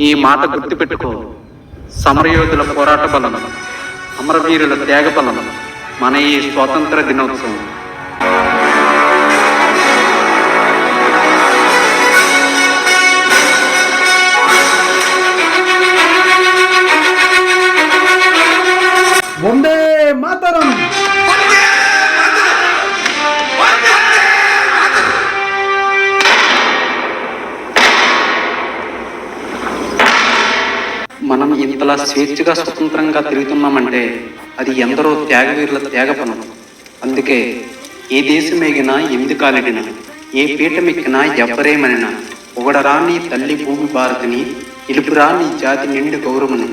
ఈ మాట గుర్తుపెట్టుకో. సమరయోధుల పోరాట బలం అమరవీరుల త్యాగ బలం మన ఈ స్వాతంత్ర దినోత్సవం. మనం ఇంతలా స్వేచ్ఛగా స్వతంత్రంగా తిరుగుతున్నామంటే అది ఎందరో త్యాగవీరుల త్యాగ పనం అందుకే ఏ దేశమేగినా ఎందు కాలిడినా ఏ పీఠమెక్కినా ఎవరేమనినా ఒకడరాని తల్లి భూమి భారతిని ఇలుపురాని జాతి నిండు గౌరవని